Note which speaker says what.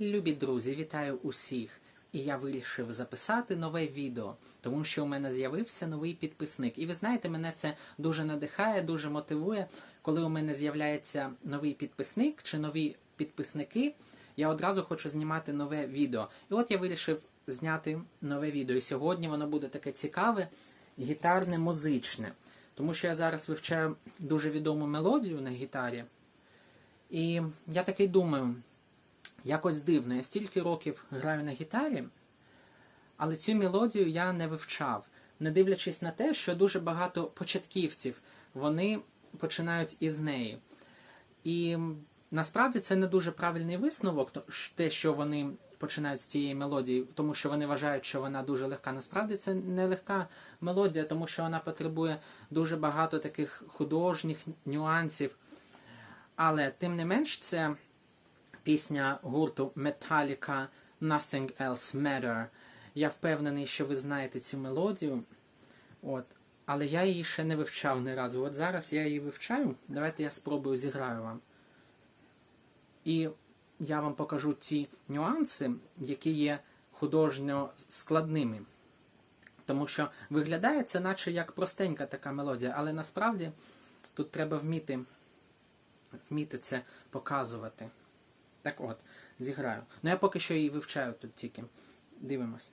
Speaker 1: Любі друзі, вітаю усіх! І я вирішив записати нове відео, тому що у мене з'явився новий підписник. І ви знаєте, мене це дуже надихає, дуже мотивує. Коли у мене з'являється новий підписник чи нові підписники, я одразу хочу знімати нове відео. І от я вирішив зняти нове відео. І сьогодні воно буде таке цікаве, гітарне, музичне. Тому що я зараз вивчаю дуже відому мелодію на гітарі. І я такий думаю. Якось дивно. Я стільки років граю на гітарі, але цю мелодію я не вивчав, не дивлячись на те, що дуже багато початківців вони починають із неї. І насправді це не дуже правильний висновок, те, що вони починають з цієї мелодії, тому що вони вважають, що вона дуже легка. Насправді це не легка мелодія, тому що вона потребує дуже багато таких художніх нюансів. Але тим не менш, це пісня гурту Metallica Nothing Else Matter. Я впевнений, що ви знаєте цю мелодію. От. Але я її ще не вивчав ні разу. От зараз я її вивчаю. Давайте я спробую зіграю вам. І я вам покажу ті нюанси, які є художньо складними. Тому що виглядає це, наче як простенька така мелодія, але насправді тут треба вміти, вміти це показувати. Так от, зіграю. Ну я поки що її вивчаю тут тільки. Дивимось.